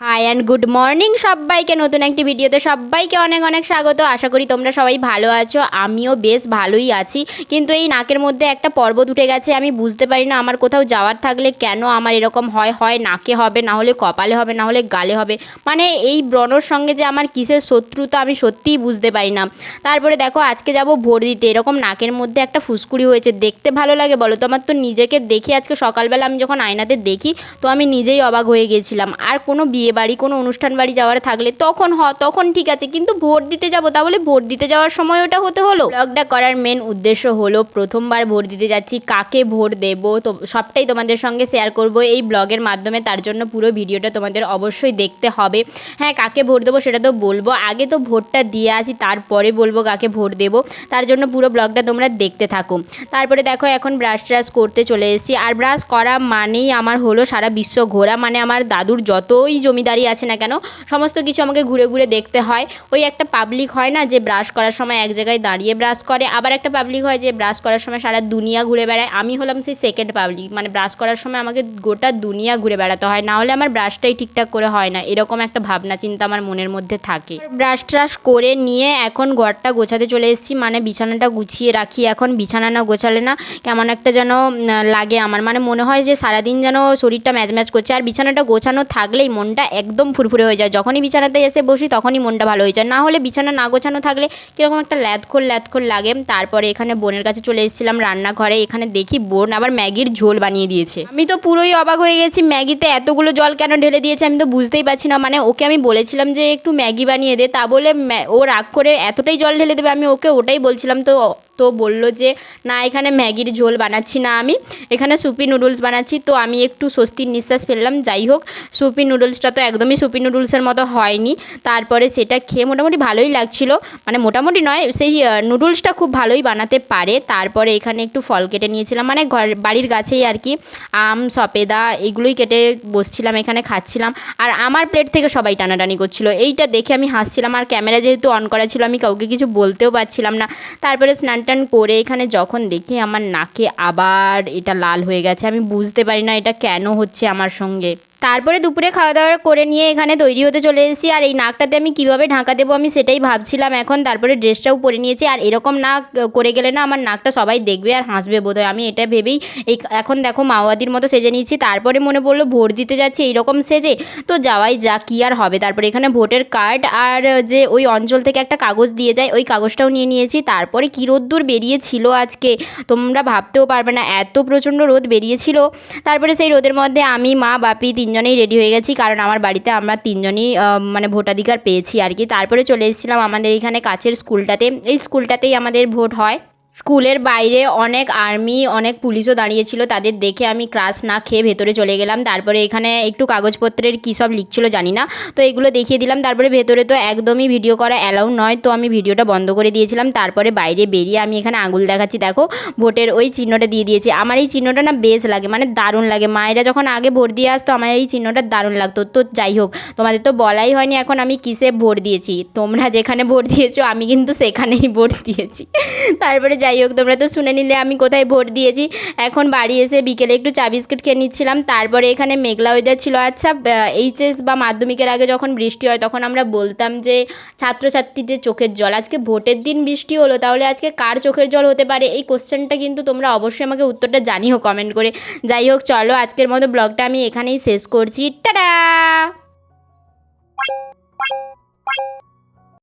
High and good morning সবাইকে নতুন একটি ভিডিওতে সবাইকে অনেক অনেক স্বাগত। আশা করি তোমরা সবাই ভালো আছো, আমিও বেশ ভালোই আছি। কিন্তু এই নাকের মধ্যে একটা পর্বত উঠে গেছে, আমি বুঝতে পারি না আমার কোথাও যাওয়ার থাকলে কেন আমার এরকম হয় হয় নাকে হবে, না হলে কপালে হবে, না হলে গালে হবে। মানে এই ব্রণর সঙ্গে যে আমার কিসের শত্রুতা আমি সত্যিই বুঝতে পারি না। তারপরে দেখো, আজকে যাব ভোর দিতে। এরকম নাকের মধ্যে একটা ফুসকুড়ি হয়েছে, দেখতে ভালো লাগে বলো? তো আমার তো নিজেকে দেখে আজকে সকালবেলা আমি যখন আয়নাতে দেখি, তো আমি নিজেই অবাক হয়ে গেছিলাম। আর কোনো বিয়ে বাড়ি, কোনো অনুষ্ঠান বাড়ি যাওয়ার থাকলে তখন হ, তখন ঠিক আছে। কিন্তু ভোট দিতে যাব তাহলে ভোট দিতে যাওয়ার সময় ওটা হতে হলো। ব্লগটা করার মেন উদ্দেশ্য হলো প্রথমবার ভোট দিতে যাচ্ছি, কাকে ভোট দেবো তো সবটাই তোমাদের সঙ্গে শেয়ার করব। এই ব্লগের মাধ্যমে তার জন্য পুরো ভিডিওটা তোমাদের অবশ্যই দেখতে হবে। হ্যাঁ কাকে ভোট দেবো সেটা তো বলব। আগে তো ভোটটা দিয়ে আসি, তারপরে বলব কাকে ভোট দেবো। তার জন্য পুরো ব্লগটা তোমরা দেখতে থাকো। তারপরে দেখো এখন ব্রাশ ট্রাশ করতে চলে এসেছি। আর ব্রাশ করা মানেই আমার হলো সারা বিশ্ব ঘোরা। মানে আমার দাদুর যতই জমিদারি আছে না কেন, সমস্ত কিছু আমাকে ঘুরে ঘুরে দেখতে হয়। ওই একটা পাবলিক হয় না যে ব্রাশ করার সময় এক জায়গায় দাঁড়িয়ে ব্রাশ করে, আবার একটা পাবলিক হয় যে ব্রাশ করার সময় সারা দুনিয়া ঘুরে বেড়ায়। আমি হলাম সেই সেকেন্ড পাবলিক মানে ব্রাশ করার সময় আমাকে গোটা দুনিয়া ঘুরে বেড়াতে হয়, না হলে আমার ব্রাশটাই ঠিকঠাক করে হয় না, এরকম একটা ভাবনা, চিন্তা আমার মনের মধ্যে থাকে। ব্রাশ ট্রাশ করে নিয়ে এখন ঘরটা গোছাতে চলে এসেছি মানে বিছানাটা গুছিয়ে রাখি। এখন বিছানা না গোছালে না কেমন একটা যেন লাগে আমার। মানে মনে হয় যে সারাদিন যেন শরীরটা ম্যাচ ম্যাচ করছে, আর বিছানাটা গোছানো থাকলেই মনটা একদম ফুরফুরে হয়ে যায়। যখনই বিছানাতে এসে বসি, তখনই মনটা ভালো হয়ে যায়। না হলে বিছানা না গোছানো থাকলে কীরকম একটা ল্যাদখোল ল্যাদখোল লাগে। তারপরে এখানে বোনের কাছে চলে এসেছিলাম রান্নাঘরে। এখানে দেখি বোন আবার ম্যাগির ঝোল বানিয়ে দিয়েছে। আমি তো পুরোই অবাক হয়ে গেছি, ম্যাগিতে এতগুলো জল কেন ঢেলে দিয়েছে আমি তো বুঝতেই পারছি না। মানে ওকে আমি বলেছিলাম যে, একটু ম্যাগি বানিয়ে দে। তা বলে ও রাগ করে এতটাই জল ঢেলে দেবে, আমি ওকে ওটাই বলছিলাম। তো তো বলল যে, না, এখানে ম্যাগির ঝোল বানাচ্ছি না আমি। এখানে সুপি নুডলস বানাচ্ছি। তো আমি একটু স্বস্তির নিঃশ্বাস ফেললাম। যাই হোক, সুপি নুডলসটা তো একদমই সুপি নুডলসের মতো হয়নি। তারপরে সেটা খেয়ে মোটামুটি ভালোই লাগছিল। মানে মোটামুটি নয়, সেই নুডলসটা খুব ভালোই বানাতে পারে। তারপরে এখানে একটু ফল কেটে নিয়েছিলাম। মানে ঘর, বাড়ির গাছেই আর কি, আম, সপেদা, এগুলোই কেটে বসছিলাম, এখানে খাচ্ছিলাম। আর আমার প্লেট থেকে সবাই টানাটানি করছিল। এইটা দেখে আমি হাসছিলাম। আর ক্যামেরা যেহেতু অন করা ছিল, আমি কাউকে কিছু বলতেও পারছিলাম না। তারপরে স্নান টান করে এখানে যখন দেখি আমার নাকে আবার এটা লাল হয়ে গেছে, আমি বুঝতে পারি না এটা কেন হচ্ছে আমার সঙ্গে। তারপরে দুপুরে খাওয়া দাওয়া করে নিয়ে এখানে তৈরি হতে চলে এসেছি। আর এই নাকটাতে আমি কীভাবে ঢাকা দেবো আমি সেটাই ভাবছিলাম। এখন তারপরে ড্রেসটাও পরে নিয়েছি। আর এরকম নাক করে গেলে না আমার নাকটা সবাই দেখবে আর হাসবে বোধহয়। আমি এটা ভেবেই এই এখন দেখো মাওয়াদির মতো সেজে নিয়েছি। তারপরে মনে পড়ল ভোট দিতে যাচ্ছি এইরকম সেজে। তো যাওয়াই যা কী আর হবে। তারপরে এখানে ভোটের কার্ড আর যে ওই অঞ্চল থেকে একটা কাগজ দিয়ে যায়, ওই কাগজটাও নিয়ে নিয়েছি। তারপরে কী রোদ্দুর বেরিয়েছিল আজকে তোমরা ভাবতেও পারবে না। এত প্রচণ্ড রোদ বেরিয়েছিল। তারপরে সেই রোদের মধ্যে আমি, মা, বাপি তিনজনেই রেডি হয়ে গেছি, কারণ আমার বাড়িতে আমরা তিনজনই মানে ভোটাধিকার পেয়েছি আর কি। তারপরে চলে এসেছিলাম আমাদের এখানে কাছের স্কুলটাতে। এই স্কুলটাতেই আমাদের ভোট হয়। স্কুলের বাইরে অনেক আর্মি, অনেক পুলিশও দাঁড়িয়েছিল। তাদের দেখে আমি ক্লাস না খেয়ে ভেতরে চলে গেলাম। তারপরে এখানে একটু কাগজপত্রের কী সব লিখছিল জানি না। তো এগুলো দেখিয়ে দিলাম। তারপরে ভেতরে তো একদমই ভিডিও করা অ্যালাউ নয়। তো আমি ভিডিওটা বন্ধ করে দিয়েছিলাম। তারপরে বাইরে বেরিয়ে আমি এখানে আঙুল দেখাচ্ছি। দেখো, ভোটের ওই চিহ্নটা দিয়ে দিয়েছি। আমার এই চিহ্নটা না বেশ লাগে মানে দারুণ লাগে। মায়েরা যখন আগে ভোট দিয়ে আসতো, আমার এই চিহ্নটা দারুণ লাগতো। তো যাই হোক, তোমাদের তো বলাই হয়নি এখন আমি কিসে ভোট দিয়েছি। তোমরা যেখানে ভোট দিয়েছ, আমি কিন্তু সেখানেই ভোট দিয়েছি। তারপরে যাই হোক, তোমরা তো শুনে নিলে, আমি কোথায় ভোট দিয়েছি? এখন বাড়ি এসে বিকেলে একটু চা বিস্কুট খেয়ে নিচ্ছিলাম। তারপরে এখানে মেঘলা ওয়েদার ছিল। আচ্ছা এইচএস বা মাধ্যমিকের আগে যখন বৃষ্টি হয়, তখন আমরা বলতাম যে, ছাত্রছাত্রীদের চোখের জল। আজকে ভোটের দিন বৃষ্টি হলো, তাহলে আজকে কার চোখের জল হতে পারে? এই কোশ্চেনটা কিন্তু তোমরা অবশ্যই আমাকে উত্তরটা জানিও কমেন্ট করে। যাই হোক, চলো, আজকের মতো ব্লগটা আমি এখানেই শেষ করছি। টাটা!